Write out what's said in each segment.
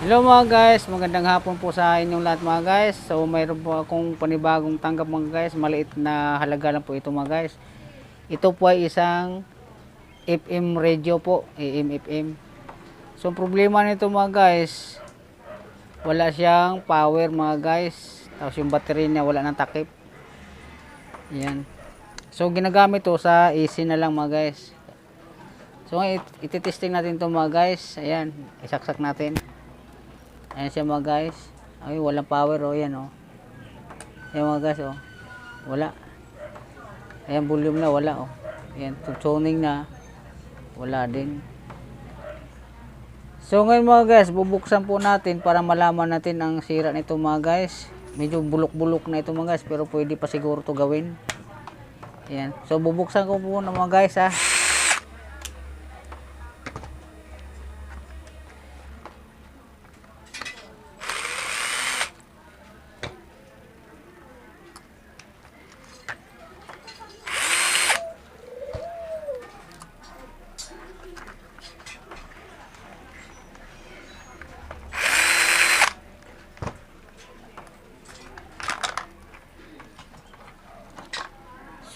Hello mga guys, magandang hapon po sa inyong lahat mga guys. So mayroon po akong panibagong tanggap mga guys, maliit na halaga lang po ito mga guys. Ito po ay isang FM radio po, AM FM. So problema nito mga guys, wala siyang power mga guys. Tapos yung battery niya wala nang takip. Yan. So ginagamit to sa AC na lang mga guys. So it- ititesting natin to mga guys. Ayan, isaksak natin. Ayan siya mga guys. Ay, walang power oh, yan oh. Ayan mga guys oh. Wala. Ayan volume na wala oh. Ayan, tuning na. Wala din. So ngayon mga guys, bubuksan po natin para malaman natin ang sira nito mga guys. Medyo bulok-bulok na ito mga guys, pero pwede pa siguro to gawin. Ayan. So bubuksan ko po na mga guys ha.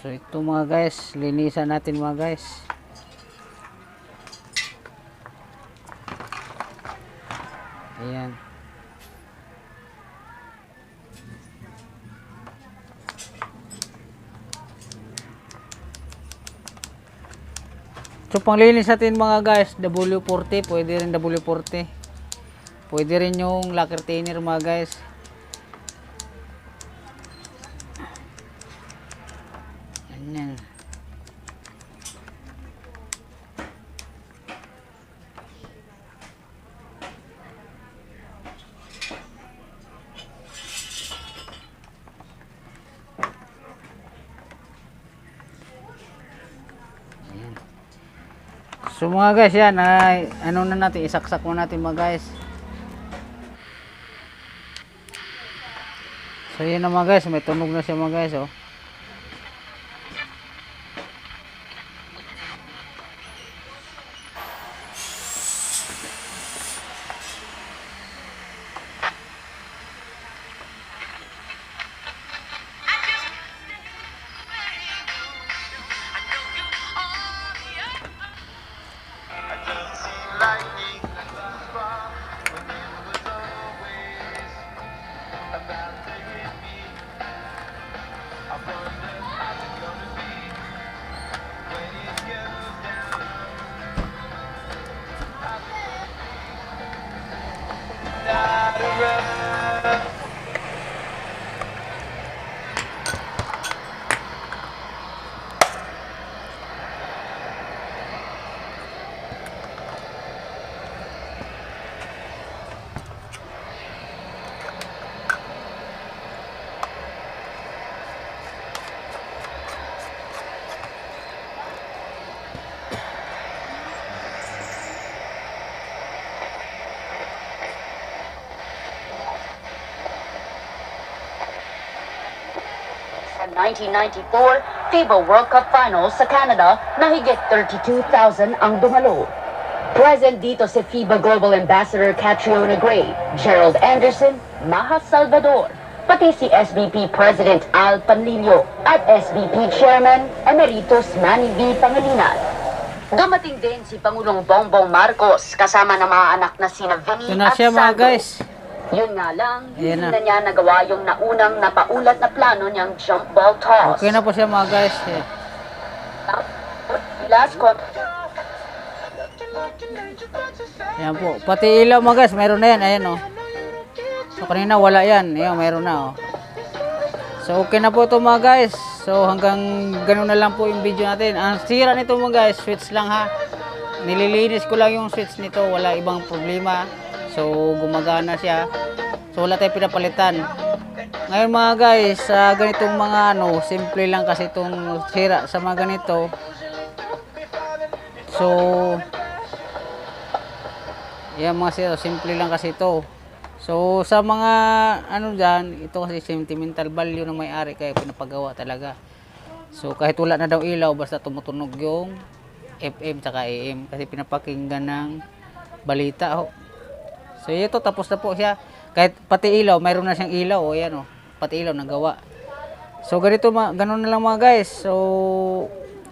So ito mga guys, linisan natin mga guys. Ayan. So panglinis natin mga guys, W40, pwede rin W40. Pwede rin yung lacquer thinner mga guys. Ganyan. Ayan. So mga guys, yan ay ano na natin, isaksak mo natin mga guys. So yan na mga guys, may tunog na siya mga guys oh. 1994 FIBA World Cup Finals sa Canada, nahigit 32,000 ang dumalo. Present dito si FIBA Global Ambassador Catriona Gray, Gerald Anderson, Maha Salvador, pati si SBP President Al Panlilio at SBP Chairman Emeritus Manny V. Pangilinan. Dumating din si Pangulong Bongbong Marcos kasama ng mga anak na sina Vinny na at siya mga guys. Yun nga lang, Ayan hindi na. na niya nagawa yung naunang napaulat na plano niyang jump ball toss. Okay na po siya mga guys. Eh. Last con Ayan po. Pati ilaw mga guys, meron na yan. Ayan oh. So kanina wala yan. Ayan, meron na oh. So okay na po ito mga guys. So hanggang ganun na lang po yung video natin. Ang sira nito mga guys, switch lang ha. Nililinis ko lang yung switch nito. Wala ibang problema. So gumagana siya. So wala tayong pinapalitan. Ngayon mga guys, sa ganitong mga ano, simple lang kasi itong sira sa mga ganito. So, yan mga sir, simple lang kasi ito. So, sa mga ano dyan, ito kasi sentimental value ng may-ari kaya pinapagawa talaga. So, kahit wala na daw ilaw, basta tumutunog yung FM tsaka AM kasi pinapakinggan ng balita. Ho. So ito tapos na po siya. Kahit pati ilaw, mayroon na siyang ilaw o yan o. Pati ilaw nagawa. So ganito ma ganun na lang mga guys. So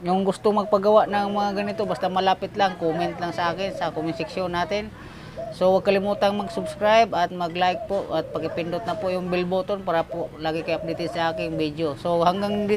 yung gusto magpagawa ng mga ganito basta malapit lang, comment lang sa akin sa comment section natin. So huwag kalimutang mag-subscribe at mag-like po at pag-ipindot na po yung bell button para po lagi kayo updated sa aking video. So hanggang dito